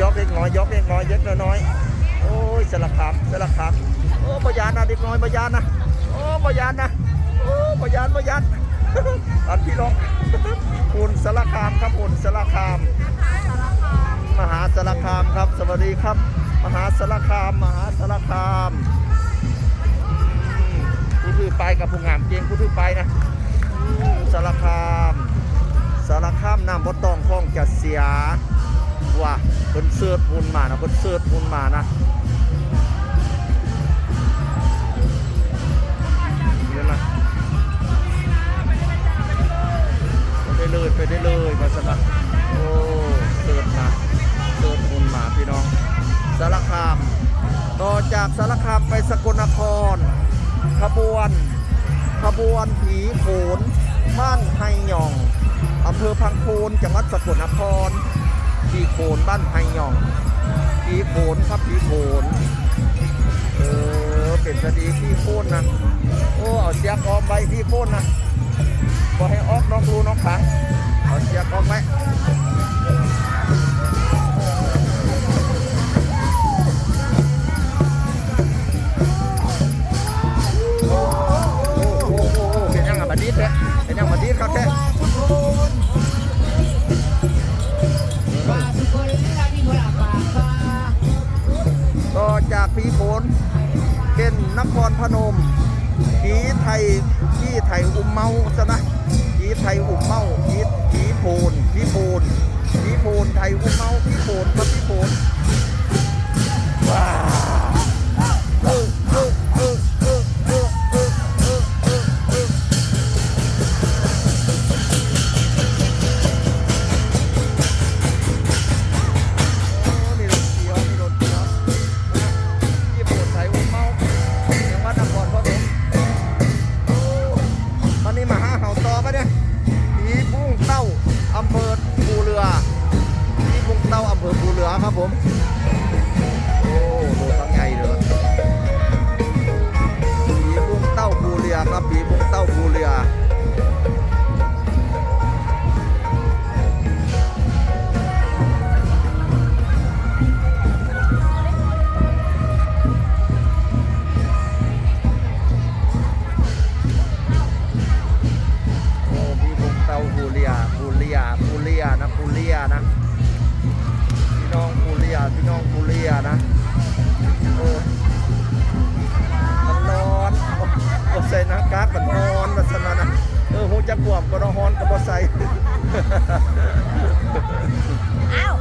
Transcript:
ยอกเล็กน้อยยอกเล็กน้อยเล็กน้อยโอ้ยสลักขามสลักขามโอ้บยานนะเด็กน้อยบยานนะโอ้บยานนะโอ้บยานบยานอันพี่น้องคุณสารคามครับคุณสารคาม มหาสารคามครับ สวัสดีครับ มหาสารคาม มหาสารคามผู้ถือไปกับผู้งามเกียงผู้ถือไปนะอืมสารคาม สารคามน้ำบ่ต้องคล้องจะเสีย ว่ะเพิ่นเสิร์ชหุ่นมานะเพิ่นเสิร์ชหุ่นมานะเดี๋ยนะไปได้เลยไปได้เลยมาสนะโอ้เสิร์ชมาเสิร์ชหุ่นมาพี่น้องสารคาม ต่อจากสารคามไปสกลนคร ขบวนขบวนผีโขนบ้านไฮหยองอำเภอพังโคนจังหวัดสกลนคร ผีโขนบ้านไฮหยองผีโขนครับผีโขนเออเป็นสดีพี่โคนนะโอ้เอาเสียกออมใบพี่โคนนะบอกให้ออกน้องรูน้องขังเอาเสียกออมไว้ เป็นนครพนมผีไทยที่ไทยอุ ผม โอ้โหทั้งใหญ่เลยผีพุ่งเต้าภูเรือครับผีพุ่งเต้าภูเรือโอ้พี่พงเตาปูเลียปูเลียปูเลียนะปูเลียนะ พี่น้องกุเรียนะเออมันนอนก็ใส่นักกากมันนอนมันสนนะเออหูจะกวบก็ร้อนก็บ่ใส่อ้าว